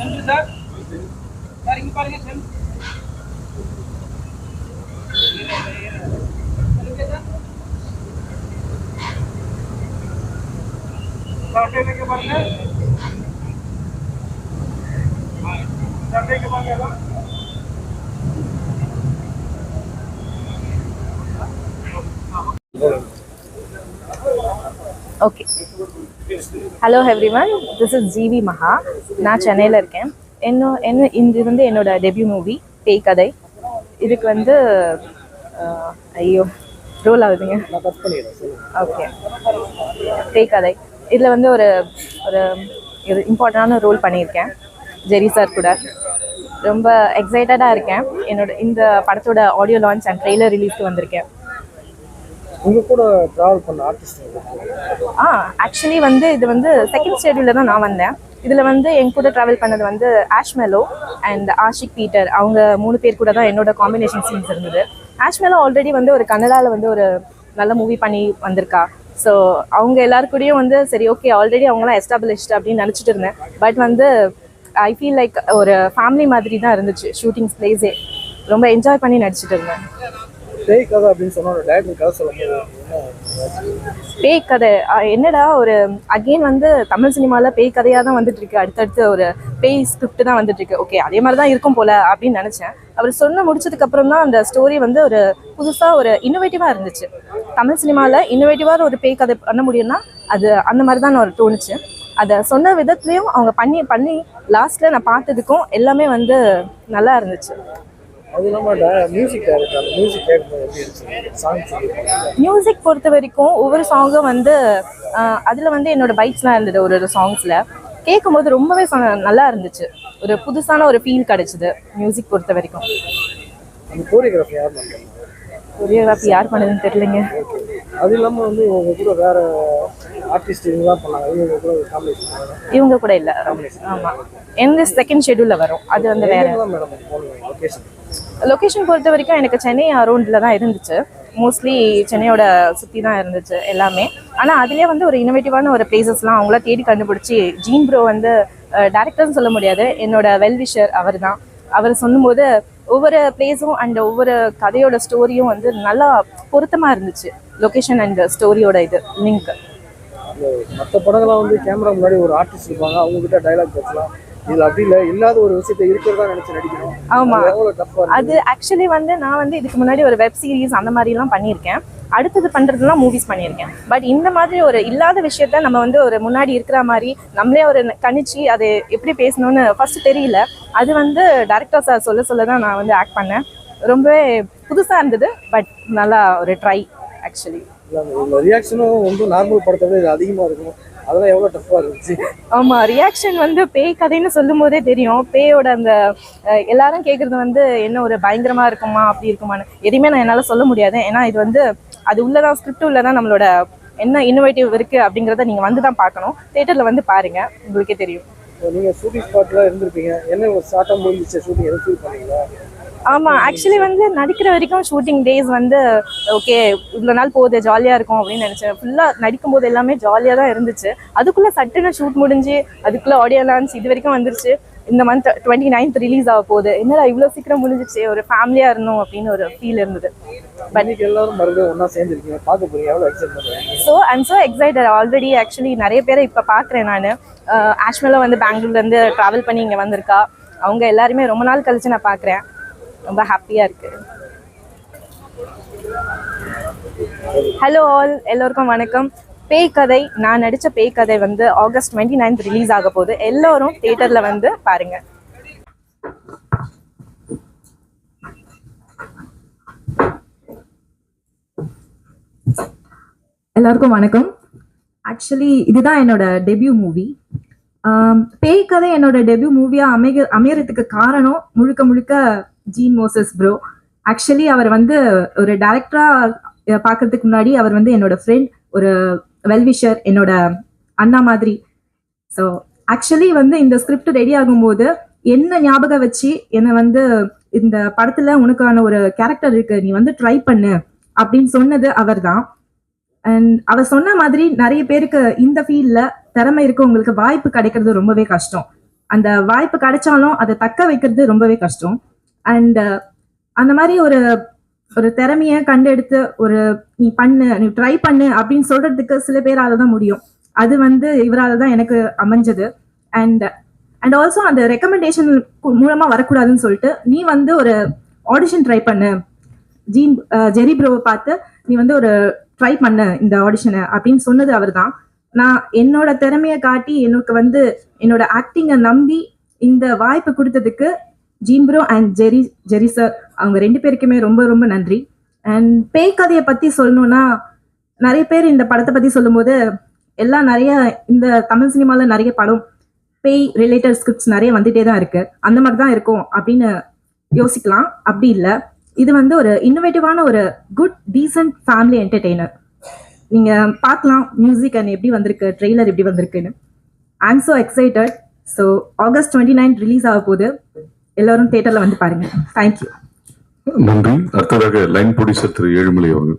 நன்றி sir sir இங்க பாருங்க செல் சொல்லுங்க சார் பாருங்க பாருங்க. Okay hello everyone this is G V Maha நான் சென்னையில் இருக்கேன். என்ன என்ன இது வந்து என்னோட டெபியூ மூவி பேய் கதை இதுக்கு வந்து ஐயோ ரோல் ஆகுதுங்க. ஓகே பேய் கதை இதில் வந்து ஒரு ஒரு ஒரு இம்பார்ட்டண்டான ரோல் பண்ணியிருக்கேன். ஜெரி சார் கூட. ரொம்ப எக்ஸைட்டடாக இருக்கேன். என்னோட இந்த படத்தோட ஆடியோ லான்ச் அண்ட் ட்ரெய்லர் ரிலீஸ்க்கு வந்திருக்கேன். உங்க கூட டிராவல் பண்ண ஆர்டிஸ்ட் ஆ ஆக்சுவலி வந்து இது வந்து செகண்ட் ஷெடியூலில் தான் நான் வந்தேன். இதில் வந்து என் கூட ட்ராவல் பண்ணது வந்து ஆஷ்மெலோ அண்ட் ஆஷிக் பீட்டர் அவங்க மூணு பேர் கூட தான் என்னோட காம்பினேஷன் சீன்ஸ் இருந்தது. ஆஷ்மெலோ ஆல்ரெடி வந்து ஒரு கன்னடாவில் வந்து ஒரு நல்ல மூவி பண்ணி வந்திருக்கா. ஸோ அவங்க எல்லாருக்கூடயும் வந்து சரி ஓகே ஆல்ரெடி அவங்களாம் எஸ்டாப்ளிஷ்டு அப்படின்னு நினச்சிட்டு இருந்தேன். பட் வந்து ஐ ஃபீல் லைக் ஒரு ஃபேமிலி மாதிரி தான் இருந்துச்சு ஷூட்டிங்ஸ் பிளேஸே ரொம்ப என்ஜாய் பண்ணி நடிச்சிட்டு இருந்தேன். பேய் கதை அப்படின்னு டேரக்டர் கதை சொல்லும்போது பேய் கதை. என்னடா ஒரு அகெயின் வந்து தமிழ் சினிமாவில் பேய் கதையாக தான் வந்துட்டு இருக்கு அடுத்தடுத்து ஒரு பேய் ஸ்கிரிப்ட் தான் வந்துட்டு இருக்கு ஓகே அதே மாதிரி தான் இருக்கும் போல அப்படின்னு நினச்சேன். அவர் சொன்ன முடிச்சதுக்கு அப்புறம் தான் அந்த ஸ்டோரி வந்து ஒரு புதுசாக ஒரு இன்னோவேட்டிவாக இருந்துச்சு. தமிழ் சினிமாவில் இன்னோவேட்டிவாக ஒரு பேய் கதை பண்ண முடியும்னா அது அந்த மாதிரி தான் நான் தோணுச்சு. அதை சொன்ன விதத்துலேயும் அவங்க பண்ணி பண்ணி லாஸ்ட்டில் நான் பார்த்ததுக்கும் எல்லாமே வந்து நல்லா இருந்துச்சு. அது இல்லாம மியூசிக் டைரக்டர் மியூசிக் கேட்கும்போது எப்படி இருந்துச்சு? சாங்ஸ் மியூசிக் பொறுத்த வரைக்கும் ஒவ்வொரு சாங்கும் வந்து அதில் வந்து என்னோட பைட்ஸ்லாம் இருந்தது ஒரு ஒரு சாங்ஸில் கேட்கும்போது ரொம்பவே நல்லா இருந்துச்சு. ஒரு புதுசான ஒரு ஃபீல் கிடைச்சிது மியூசிக் பொறுத்த வரைக்கும். அந்த கோரியோகிராஃபி யார் பண்றாங்க கொரியோகிராஃபி யார் பண்ணதுன்னு தெரியலங்க. அது இல்லாம வந்து உங்க கூட வேற ஆர்டிஸ்ட் இவங்க தான் பண்ணாங்க. இவங்க கூட காம்பினேஷன் இவங்க கூட இல்லை. ஆமாம் எந்த செகண்ட் ஷெடியூலில் வரும். அது வந்து வேற. மேடம் லொக்கேஷன் பொறுத்த வரைக்கும் எனக்கு சென்னை அரௌண்டில் தான் இருந்துச்சு. மோஸ்ட்லி சென்னையோட சுற்றி தான் இருந்துச்சு எல்லாமே. ஆனால் அதுலேயே வந்து ஒரு இனோவேட்டிவான ஒரு பிளேசஸ்லாம் அவங்கள தேடி கண்டுபிடிச்சி ஜீன் ப்ரோ வந்து டேரக்டர்னு சொல்ல முடியாது. என்னோட வெல்விஷர் அவர் தான். அவர் சொல்லும்போது ஒவ்வொரு பிளேஸும் அண்ட் ஒவ்வொரு கதையோட ஸ்டோரியும் வந்து நல்லா பொருத்தமாக இருந்துச்சு. லொக்கேஷன் அண்ட் ஸ்டோரியோட இது லிங்க் மற்ற படங்கள்லாம் வந்து கேமரா முன்னாடி ஒரு ஆர்டிஸ்ட் இருப்பாங்க. அவங்க கிட்ட டைலாக் பேசலாம். இதுல அப்படி இல்லை. இல்லாத ஒரு விஷயத்தை இருக்கிறதா நினைச்சு நடிக்கணும் ஆமா. அது ஆக்சுவலி வந்து நான் வந்து இதுக்கு முன்னாடி ஒரு வெப் சீரிஸ் அந்த மாதிரிலாம் பண்ணியிருக்கேன். அடுத்தது பண்ணுறதுலாம் மூவிஸ் பண்ணியிருக்கேன். பட் இந்த மாதிரி ஒரு இல்லாத விஷயத்த நம்ம வந்து ஒரு முன்னாடி இருக்கிற மாதிரி நம்மளே ஒரு கணிச்சு அது எப்படி பேசணும்னு ஃபர்ஸ்ட் தெரியல. அது வந்து டேரக்டர் சார் சொல்ல சொல்ல தான் நான் வந்து ஆக்ட் பண்ணேன். ரொம்பவே புதுசாக இருந்தது பட் நல்லா ஒரு ட்ரை ஆக்சுவலி ரியாக்ஷனும் வந்து நார்மல் படத்தை விட இது அதிகமா இருக்கும். அதெல்லாம் எவ்வளவு டஃப்பா இருந்துச்சு. ஆமா ரியாக்ஷன் வந்து பேய் கதைன்னு சொல்லும் போதே தெரியும். பேயோட அந்த எல்லாரும் கேக்குறது வந்து என்ன ஒரு பயங்கரமா இருக்குமா அப்படி இருக்குமான்னு. எதையுமே நான் என்னால சொல்ல முடியாது. ஏன்னா இது வந்து அது உள்ளதான் ஸ்கிரிப்ட் உள்ளதான் நம்மளோட என்ன இன்னோவேட்டிவ் இருக்கு அப்படிங்கறத நீங்க வந்து தான் பார்க்கணும். தேட்டர்ல வந்து பாருங்க உங்களுக்கே தெரியும். இப்போ நீங்க ஷூட்டிங் ஸ்பாட்ல இருந்திருப்பீங்க. என்ன ஒரு ஸ்டார்ட் முடிஞ்சிச்சு ஷூட்டிங் எதுவும் ஃபீல் பண்ணீங்களா? ஆமா ஆக்சுவலி வந்து நடிக்கிற வரைக்கும் ஷூட்டிங் டேஸ் வந்து ஓகே இவ்வளோ நாள் போகுது ஜாலியா இருக்கும் அப்படின்னு நினைச்சேன். ஃபுல்லா நடிக்கும் போது எல்லாமே ஜாலியா தான் இருந்துச்சு. அதுக்குள்ள சட்டுன்னு ஷூட் முடிஞ்சு அதுக்குள்ள ஆடியோ லான்ச் இது வரைக்கும் வந்துருச்சு. இந்த மந்த் டுவெண்ட்டி நைன்த் ரிலீஸ் ஆக போகுது. என்னடா இவ்வளோ சீக்கிரம் முடிஞ்சிச்சு ஒரு ஃபேமிலியா இருந்தோம் அப்படின்னு ஒரு ஃபீல் இருந்தது. So I'm so excited already actually நிறைய பேரை இப்போ பார்க்குறேன் நான். ஆஷ்மெல்லாம் வந்து பெங்களூர்லேருந்து ட்ராவல் பண்ணி இங்கே வந்திருக்கா. அவங்க எல்லாருமே ரொம்ப நாள் கழிச்சு நான் பார்க்குறேன் ரொம்ப ஹாப்பியாக இருக்கு. ஹலோ ஆல் எல்லோருக்கும் வணக்கம். பேய் கதை நான் நடித்த பேய் கதை வந்து ஆகஸ்ட் டுவெண்ட்டி நைன்த் ரிலீஸ் ஆக போகுது. எல்லோரும் தியேட்டரில் வந்து பாருங்க. எல்லாருக்கும் வணக்கம். ஆக்சுவலி இதுதான் என்னோட டெபியூ மூவி பேய் கதை என்னோட டெபியூ மூவியா அமைக அமையறதுக்கு காரணம் முழுக்க முழுக்க ஜீன் மோசஸ் ப்ரோ ஆக்சுவலி அவர் வந்து ஒரு டேரக்டரா பார்க்கறதுக்கு முன்னாடி அவர் வந்து என்னோட ஃப்ரெண்ட் ஒரு வெல்விஷர் என்னோட அண்ணா மாதிரி. ஸோ ஆக்சுவலி வந்து இந்த ஸ்கிரிப்ட் ரெடி ஆகும்போது என்ன ஞாபகம் வச்சு என்னை வந்து இந்த படத்துல உனக்கான ஒரு கேரக்டர் இருக்கு நீ வந்து ட்ரை பண்ணு அப்படின்னு சொன்னது அவர்தான். அண்ட் அவர் சொன்ன மாதிரி நிறைய பேருக்கு இந்த ஃபீல்ட்ல திறமை இருக்கவங்களுக்கு வாய்ப்பு கிடைக்கிறது ரொம்பவே கஷ்டம். அந்த வாய்ப்பு கிடைச்சாலும் அதை தக்க வைக்கிறது ரொம்பவே கஷ்டம். அண்ட் uh, அந்த மாதிரி ஒரு ஒரு திறமைய கண்டெடுத்து ஒரு நீ பண்ணு நீ ட்ரை பண்ணு அப்படின்னு சொல்றதுக்கு சில பேரால தான் முடியும். அது வந்து இவரால தான் எனக்கு அமைஞ்சது. அண்ட் அண்ட் ஆல்சோ அந்த ரெக்கமெண்டேஷன் மூலமா வரக்கூடாதுன்னு சொல்லிட்டு நீ வந்து ஒரு ஆடிஷன் ட்ரை பண்ணு. ஜீன் ஜெரி ப்ரோவை பார்த்து நீ வந்து ஒரு ட்ரை பண்ணு இந்த ஆடிஷனை அப்படின்னு சொன்னது அவர்தான் நான் என்னோட திறமையை காட்டி எனக்கு வந்து என்னோட ஆக்டிங்கை நம்பி இந்த வாய்ப்பு கொடுத்ததுக்கு Jean bro and Jerry Jerry sir அவங்க ரெண்டு பேருக்குமே ரொம்ப ரொம்ப நன்றி. அண்ட் பேய் கதையை பற்றி சொல்லணும்னா நிறைய பேர் இந்த படத்தை பற்றி சொல்லும்போது எல்லாம் நிறைய இந்த தமிழ் சினிமாவில் நிறைய படம் பேய் ரிலேட்டட் ஸ்கிரிப்ட்ஸ் நிறைய வந்துட்டே தான் இருக்கு. அந்த மாதிரி தான் இருக்கும் அப்படின்னு யோசிக்கலாம். அப்படி இல்லை. இது வந்து ஒரு இன்னோவேட்டிவான ஒரு குட் டீசன்ட் ஃபேமிலி என்டர்டெய்னர் நீங்க பார்க்கலாம் மியூசிக் அண்ட் எப்படி வந்திருக்கு ட்ரெய்லர் எப்படி வந்திருக்குன்னு. I am so excited so August twenty nine release ஆக போகுது எல்லாரும் தேட்டர்ல வந்து பாருங்க. தேங்க்யூ நன்றி. அடுத்ததாக லைன் ப்ரொடியூசர் திரு ஏழுமலை அவர்கள்.